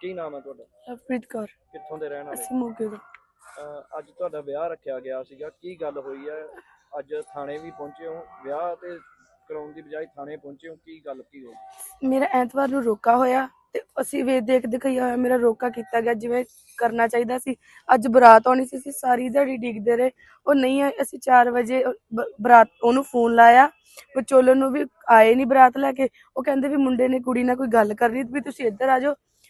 ਕੀ ਨਾਮ ਹੈ ਤੁਹਾਡਾ? ਲਵਪ੍ਰੀਤ ਕੌਰ। ਕਿੱਥੋਂ ਦੇ ਰਹਿਣ ਵਾਲੇ? ਅਸੀਂ ਮੋਗੇ ਤੋਂ। ਅਹ ਅੱਜ ਤੁਹਾਡਾ ਵਿਆਹ ਰੱਖਿਆ ਗਿਆ ਸੀਗਾ। ਕੀ ਗੱਲ ਹੋਈ ਹੈ? ਅੱਜ ਥਾਣੇ ਵੀ ਪਹੁੰਚੇ ਹੋ। ਵਿਆਹ ਤੇ ਕਰਾਉਣ ਦੀ ਬਜਾਏ ਥਾਣੇ ਪਹੁੰਚੇ ਹੋ। ਕੀ ਗੱਲ ਕੀ ਹੋਈ? ਮੇਰਾ ਐਤਵਾਰ ਨੂੰ ਰੋਕਾ ਹੋਇਆ ਤੇ ਅਸੀਂ ਵੇ ਦੇਖ ਦਿਖਾਇਆ ਹੋਇਆ ਮੇਰਾ ਰੋਕਾ ਕੀਤਾ ਗਿਆ। ਜਿਵੇਂ ਕਰਨਾ ਚਾਹੀਦਾ ਸੀ। ਅੱਜ ਬਰਾਤ ਆਉਣੀ ਸੀ। ਅਸੀਂ ਸਾਰੀ ਦਿਹਾੜੀ ਡਿੱਗਦੇ ਰਹੇ। ਉਹ ਨਹੀਂ ਆਏ। ਅਸੀਂ 4 ਵਜੇ ਬ- ਬਰਾਤ ਉਹਨੂੰ ਫੋਨ ਲਾਇਆ। ਵਿਚੋਲਨ ਨੂੰ ਵੀ ਆਏ ਨਹੀਂ ਬਰਾਤ ਲੈ ਕੇ। ਉਹ ਕਹਿੰਦੇ ਵੀ ਮੁੰਡੇ ਨੇ ਕੁੜੀ ਨਾਲ ਕੋਈ ਗੱਲ ਕਰਨੀ। ਵੀ ਤੁਸੀਂ ਇੱਧਰ ਆ ਜਾਓ।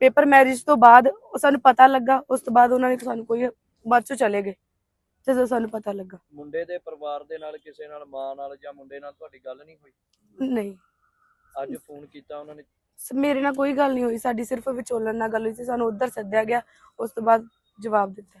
ਪੇਪਰ ਮੈਰਿਜ ਤੋਂ ਬਾਅਦ ਉਹ ਸਾਨੂੰ ਪਤਾ ਲੱਗਾ ਉਸ ਤੋਂ ਬਾਅਦ ਉਹਨਾਂ ਨੇ ਸਾਨੂੰ ਕੋਈ ਬਾਅਦ ਚੋਂ ਚਲੇ ਗਏ। ਜਦੋਂ ਸਾਨੂੰ ਪਤਾ ਲੱਗਾ। ਮੁੰਡੇ ਦੇ ਪਰਿਵਾਰ ਦੇ ਨਾਲ ਕਿਸੇ ਨਾਲ ਮਾਂ ਨਾਲ ਜਾਂ ਮੁੰਡੇ ਨਾਲ ਤੁਹਾਡੀ ਗੱਲ ਨਹੀਂ ਹੋਈ? ਨਹੀਂ। ਅੱਜ ਫੋਨ ਕੀਤਾ ਉਹਨਾਂ ਨੇ? ਮੇਰੇ ਨਾਲ ਕੋਈ ਗੱਲ ਨਹੀਂ ਹੋਈ। ਸਾਡੀ ਸਿਰਫ ਵਿਚੋਲਨ ਨਾਲ ਗੱਲ ਹੋਈ ਸੀ। ਸਾਨੂੰ ਉੱਧਰ ਸੱਦਿਆ ਗਿਆ। ਉਸ ਤੋਂ ਬਾਅਦ ਜਵਾਬ ਦਿੱਤਾ।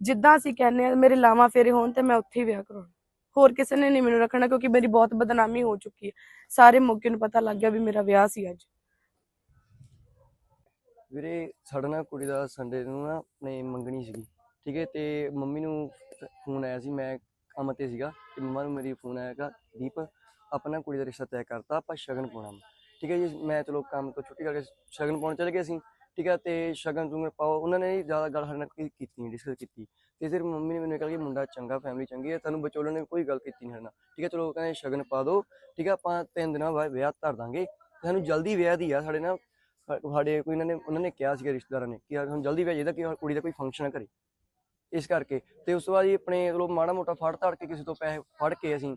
ਜਿੱਦਾਂ ਅਸੀਂ ਕਹਿੰਦੇ ਆ ਮੇਰੇ ਲਾਵਾਂ ਫੇਰੇ ਹੋਣ ਤੇ ਮੈਂ ਉੱਥੇ ਹੀ ਵਿਆਹ ਕਰਾਉਣਾ। ਹੋਰ ਕਿਸੇ ਨੇ ਨਹੀਂ ਮੈਨੂੰ ਰੱਖਣਾ ਕਿਉਂਕਿ ਮੇਰੀ ਬਹੁਤ ਬਦਨਾਮੀ ਹੋ ਚੁੱਕੀ ਹੈ। ਸਾਰੇ ਮੌਕੇ ਨੂੰ ਪਤਾ ਲੱਗ ਗਿਆ ਵੀ ਮੇਰਾ ਵਿਆਹ ਸੀ ਅੱਜ। ਵੀਰੇ, ਸਾਡਾ ਨਾ ਕੁੜੀ ਦਾ ਸੰਡੇ ਨੂੰ ਨਾ ਆਪਣੇ ਮੰਗਣੀ ਸੀਗੀ, ਠੀਕ ਹੈ, ਤੇ ਮੰਮੀ ਨੂੰ ਫੋਨ ਆਇਆ ਸੀ, ਮੈਂ ਕੰਮ ਤੇ ਸੀਗਾ, ਤੇ ਮੰਮਾ ਨੂੰ ਮੇਰੀ ਫੋਨ ਆਇਆਗਾ ਦੀਪ ਆਪਣਾ ਕੁੜੀ ਦਾ ਰਿਸ਼ਤਾ ਤੈਅ ਕਰਤਾ, ਆਪਾਂ ਸ਼ਗਨ ਪਾਉਣਾ ਠੀਕ ਹੈ ਜੀ, ਮੈਂ ਚਲੋ ਕੰਮ ਤੋਂ ਛੁੱਟੀ ਕਰਕੇ ਸ਼ਗਨ ਪਾਉਣ ਚਲੇ ਗਏ ਅਸੀਂ ਠੀਕ ਹੈ, ਤੇ ਸ਼ਗਨ ਸੁਗਨ ਪਾਓ। ਉਹਨਾਂ ਨੇ ਜ਼ਿਆਦਾ ਗੱਲ ਸਾਡੇ ਨਾਲ ਕੀ- ਕੀਤੀ ਨਹੀਂ ਡਿਸਕਸ ਕੀਤੀ। ਤੇ ਸਿਰਫ ਮੰਮੀ ਨੇ ਮੈਨੂੰ ਕਿਹਾ ਕਿ ਮੁੰਡਾ ਚੰਗਾ ਫੈਮਿਲੀ ਚੰਗੀ ਹੈ, ਤੁਹਾਨੂੰ ਵਿਚੋਲਣ ਨੇ ਕੋਈ ਗੱਲ ਕੀਤੀ ਨਹੀਂ ਸਾਡੇ ਨਾਲ। ਠੀਕ ਹੈ, ਚਲੋ ਕਹਿੰਦੇ ਸ਼ਗਨ ਪਾ ਦਿਓ ਠੀਕ ਹੈ, ਆਪਾਂ ਤਿੰਨ ਦਿਨਾਂ ਬਾਅਦ ਵਿਆਹ ਧਰ ਦਾਂਗੇ। ਤੇ ਸਾਨੂੰ ਜਲਦੀ ਵਿਆਹ ਦੀ ਆ ਸਾਡੇ ਨਾਲ। ਸਾ- ਸਾਡੇ ਕੋਈ ਇਹਨਾਂ ਨੇ, ਉਹਨਾਂ ਨੇ ਕਿਹਾ ਸੀਗਾ ਰਿਸ਼ਤੇਦਾਰਾਂ ਨੇ ਕਿ ਯਾਰ ਹੁਣ ਜਲਦੀ ਵਿਆਹ ਚਾਹੀਦਾ ਕਿ ਕੁੜੀ ਦਾ ਕੋਈ ਫੰਕਸ਼ਨ ਕਰੇ। ਇਸ ਕਰਕੇ। ਤੇ ਉਸ ਤੋਂ ਬਾਅਦ ਜੀ ਆਪਣੇ, ਚਲੋ ਮਾੜਾ ਮੋਟਾ ਫੜ ਧੜ ਕੇ ਕਿਸੇ ਤੋਂ ਪੈਸੇ ਫੜ ਕੇ ਅਸੀਂ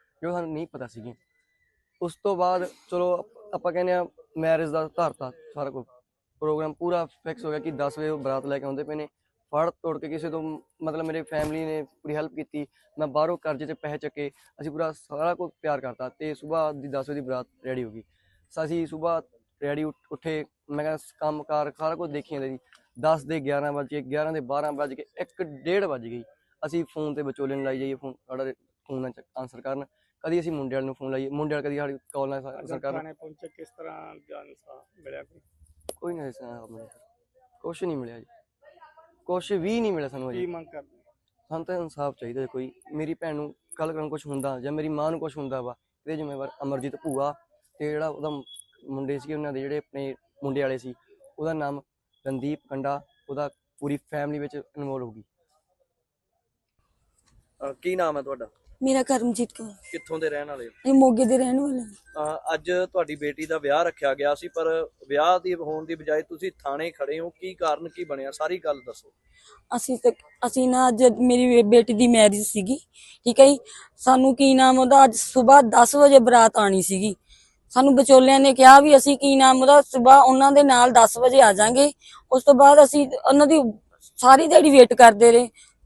ਜੋ ਸਾਨੂੰ ਨਹੀਂ ਪਤਾ ਸੀਗੀ। ਉਸ ਤੋਂ ਬਾਅਦ ਚਲੋ ਆਪਾਂ ਕਹਿੰਦੇ ਆ ਮੈਰਿਜ ਦਾ ਧਾਰਤਾ ਸਾਰਾ ਕੁਝ ਪ੍ਰੋਗਰਾਮ ਪੂਰਾ ਫਿਕਸ ਹੋ ਗਿਆ ਕਿ 10 ਵਜੇ ਉਹ ਬਰਾਤ ਲੈ ਕੇ ਆਉਂਦੇ ਪਏ ਨੇ। ਫੜ ਤੋੜ ਕੇ ਕਿਸੇ ਤੋਂ ਮਤਲਬ ਮੇਰੇ ਫੈਮਿਲੀ ਨੇ ਪੂਰੀ ਹੈਲਪ ਕੀਤੀ ਮੈਂ ਬਾਹਰੋਂ ਕਰਜ਼ੇ ਤੇ ਪੈਸੇ ਚੱਕੇ, ਅਸੀਂ ਪੂਰਾ ਸਾਰਾ ਕੁਝ ਪਿਆਰ ਕਰਤਾ ਤੇ ਸਵੇਰ ਦੀ 10 ਵਜੇ ਦੀ ਬਰਾਤ ਰੈਡੀ ਹੋ ਗਈ। ਅਸੀਂ ਸਵੇਰ ਰੈਡੀ ਉੱਠੇ, ਮੈਂ ਕਿਹਾ ਕੰਮ ਕਾਰ ਸਾਰਾ ਕੁਝ ਦੇਖੀ ਜਾਂਦੇ ਸੀ। 10 ਦੇ 11 ਵਜੇ 11 ਦੇ 12 ਵਜ ਕੇ 1 ਡੇਢ ਵੱਜ ਗਈ। ਅਸੀਂ ਫੋਨ ਤੇ ਵਿਚੋਲੇ ਨੂੰ ਲਾਈ ਜਾਈਏ ਫੋਨ ਸਾਡਾ ਫੋਨ ਨਾਲ ਆਨਸਰ ਕਰਨ। ਕਦੀ ਅਸੀਂ ਮੁੰਡੇ ਵਾਲੇ ਨੂੰ ਫੋਨ ਲਾਈਏ ਮੁੰਡੇ ਵਾਲੇ ਕਦੀ ਸਾਡੀ ਕਾਲ ਨਾਲ ਅੱਜ ਆਨਸਰ ਕਰਨ ਥਾਣੇ ਪਹੁੰਚੇ ਕਿਸ ਤਰ੍ਹਾਂ ਜਾਨ ਸਾਹ ਮਿਲਿਆ ਕੋਈ? ਕੋਈ ਨਹੀਂ ਮਿਲਿਆ ਕੁਛ ਨਹੀਂ ਮਿਲਿਆ ਜੀ। ਕੁਛ ਵੀ ਨਹੀਂ ਮਿਲਿਆ ਸਾਨੂੰ ਕੀ ਅਜੇ। ਮੰਗ ਕਰਦੇ ਸਾਨੂੰ ਤਾਂ ਇਨਸਾਫ ਚਾਹੀਦਾ ਕੋਈ ਮੇਰੀ ਭੈਣ ਨੂੰ ਕੱਲ ਕਰਨ ਕੁਝ ਹੁੰਦਾ ਜਾਂ ਮੇਰੀ ਮਾਂ ਨੂੰ ਕੁਝ ਹੁੰਦਾ ਵਾ ਇਹਦੇ ਜ਼ਿੰਮੇਵਾਰ ਅਮਰਜੀਤ ਭੂਆ ਤੇ ਜਿਹੜਾ ਉਹਦਾ ਮੁੰਡੇ ਸੀ ਉਹਨਾਂ ਦੇ ਜਿਹੜੇ ਆਪਣੇ ਮੁੰਡੇ ਵਾਲੇ ਸੀ ਉਹਦਾ ਨਾਮ ਰਣਦੀਪ ਕੰਡਾ ਉਹਦਾ ਪੂਰੀ ਫੈਮਿਲੀ ਵਿੱਚ ਇਨਵੋਲ ਹੋ ਗਈ। ਕੀ ਨਾਮ ਹੈ ਤੁਹਾਡਾ? ਮੇਰਾ ਕਰਮਜੀਤ ਕੌਰ। ਕਿੱਥੋਂ ਦੇ ਰਹਿਣ ਵਾਲੇ ਹੋ? ਇਹ ਮੋਗੇ ਦੇ ਰਹਿਣ ਵਾਲੇ। ਹਾਂ। ਅਹ ਅੱਜ ਤੁਹਾਡੀ ਬੇਟੀ ਦਾ ਵਿਆਹ ਰੱਖਿਆ ਗਿਆ ਸੀ ਪਰ ਵਿਆਹ ਦੀ ਹੋਣ ਦੀ ਬਜਾਏ ਤੁਸੀਂ ਥਾਣੇ ਖੜੇ ਹੋ। ਕੀ ਕਾਰਨ ਕੀ ਬਣਿਆ? ਸਾਰੀ ਗੱਲ ਦੱਸੋ। ਅਸੀਂ ਤੇ ਅਸੀਂ ਨਾ ਅੱਜ ਮੇਰੀ ਬੇ- ਬੇਟੀ ਦੀ ਮੈਰਿਜ ਸੀਗੀ ਠੀਕ ਹੈ ਜੀ? ਸਾਨੂੰ ਕੀ ਨਾਮ ਉਹਦਾ? ਅੱਜ ਸਵੇਰ 10 ਵਜੇ ਬਰਾਤ ਆਣੀ ਸੀਗੀ। ਸਾਨੂੰ ਵਿਚੋਲਿਆਂ ਨੇ ਕਿਹਾ ਵੀ ਅਸੀਂ ਕੀ ਨਾਮ ਉਹਦਾ? ਸਵੇਰ ਉਹਨਾਂ ਦੇ ਨਾਲ 10 ਵਜੇ ਆ ਜਾਾਂਗੇ। ਉਸ ਤੋਂ ਬਾਅਦ ਅਸੀਂ ਉਹਨਾਂ ਦੀ ਸਾਰੀ ਦਿਹਾੜੀ ਵੇਟ ਕਰਦੇ ਰਹੇ।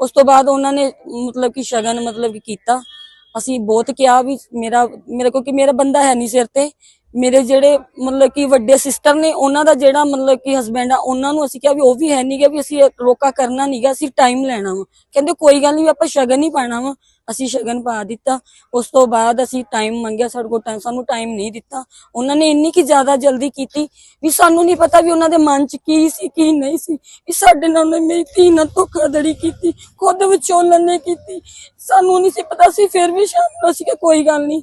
ਉਸ ਤੋਂ ਬਾਅਦ ਉਹਨਾਂ ਨੇ ਮਤਲਬ ਕਿ ਸ਼ਗਨ ਮਤਲਬ ਕਿ ਕੀਤਾ। ਅਸੀਂ ਬਹੁਤ ਕਿਹਾ ਵੀ ਮੇਰਾ, ਮੇਰੇ ਕੋਲ ਕਿ ਮੇਰਾ ਬੰਦਾ ਹੈ ਨਹੀਂ ਸਿਰ ਤੇ। ਮੇਰੇ ਜਿਹੜੇ ਮਤਲਬ ਕਿ ਵੱਡੇ ਸਿਸਟਰ ਨੇ, ਉਹਨਾਂ ਦਾ ਜਿਹੜਾ ਮਤਲਬ ਕਿ ਹਸਬੈਂਡ ਆ, ਉਹਨਾਂ ਨੂੰ ਅਸੀਂ ਕਿਹਾ ਵੀ ਉਹ ਵੀ ਹੈ ਨਹੀਂ ਗਾ ਵੀ ਅਸੀਂ ਰੋਕਾ ਕਰਨਾ ਨਹੀਂਗਾ ਅਸੀਂ ਟਾਈਮ ਲੈਣਾ ਵਾ। ਕਹਿੰਦੇ ਕੋਈ ਗੱਲ ਨਹੀਂ ਆਪਾਂ ਸ਼ਗਨ ਹੀ ਪਾਣਾ ਵਾ। ਅਸੀਂ ਸ਼ਗਨ ਪਾ ਦਿੱਤਾ। ਉਸ ਤੋਂ ਬਾਅਦ ਅਸੀਂ ਟਾਈਮ ਮੰਗਿਆ ਸਾਡੇ ਕੋਲ ਟਾਈਮ ਸਾਨੂੰ ਟਾਈਮ ਨਹੀਂ ਦਿੱਤਾ। ਉਹਨਾਂ ਨੇ ਇੰਨੀ ਕੀ ਜ਼ਿਆਦਾ ਜਲਦੀ ਕੀਤੀ ਵੀ ਸਾਨੂੰ ਨਹੀਂ ਪਤਾ ਵੀ ਉਹਨਾਂ ਦੇ ਮਨ 'ਚ ਕੀ ਸੀ, ਕੀ ਨਹੀਂ ਸੀ। ਵੀ ਸਾਡੇ ਨਾਲ ਉਹਨੇ ਮੇਰੀ ਧੀ ਨਾਲ ਧੋਖਾਧੜੀ ਕੀਤੀ, ਖੁਦ ਵਿਚੋਲਨ ਨੇ ਕੀਤੀ। ਸਾਨੂੰ ਨਹੀਂ ਸੀ ਪਤਾ ਸੀ ਫਿਰ ਵੀ ਸ਼ਾਮ ਨੂੰ ਅਸੀਂ ਕਿਹਾ ਕੋਈ ਗੱਲ ਨਹੀਂ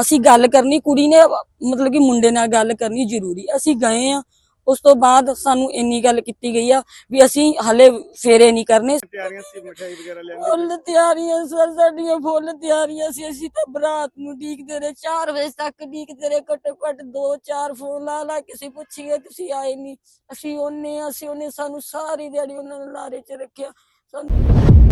ਅਸੀਂ ਗੱਲ ਕਰਨੀ ਕੁੜੀ ਨੇ ਮਤਲਬ ਕਿ ਮੁੰਡੇ ਨਾਲ ਗੱਲ ਕਰਨੀ ਜ਼ਰੂਰੀ ਅਸੀਂ ਗਏ ਆ। ਉਸ ਤੋਂ ਬਾਅਦ ਸਾਨੂੰ ਇੰਨੀ ਗੱਲ ਕੀਤੀ ਗਈ ਆ ਵੀ ਅਸੀਂ ਹਲੇ ਫੇਰੇ ਨਹੀਂ ਕਰਨੇ। ਤਿਆਰੀਆਂ ਸੀ ਮਠਿਆਈ ਵਗੈਰਾ ਲੈਣ ਫੁੱਲ ਤਿਆਰੀਆਂ ਸਰ ਸਾਡੀਆਂ ਫੁੱਲ ਤਿਆਰੀਆਂ ਸੀ। ਅਸੀਂ ਤਾਂ ਬਰਾਤ ਨੂੰ ਡੀਕਦੇ ਰਹੇ 4 ਵਜੇ ਤੱਕ ਡੀਕਦੇ ਰਹੇ ਘੱਟੋ ਘੱਟ 2-4 ਫੋਨ ਲਾ ਲਾ ਕਿਸੇ ਪੁੱਛੀਏ ਤੁਸੀਂ ਆਏ ਨਹੀਂ। ਅਸੀਂ ਉਹਨੇ ਅਸੀਂ ਉਹਨੇ ਸਾਨੂੰ ਸਾਰੀ ਦਿਹਾੜੀ ਉਹਨਾਂ ਨੇ ਲਾਰੇ 'ਚ ਰੱਖਿਆ। ਸਾਨੂੰ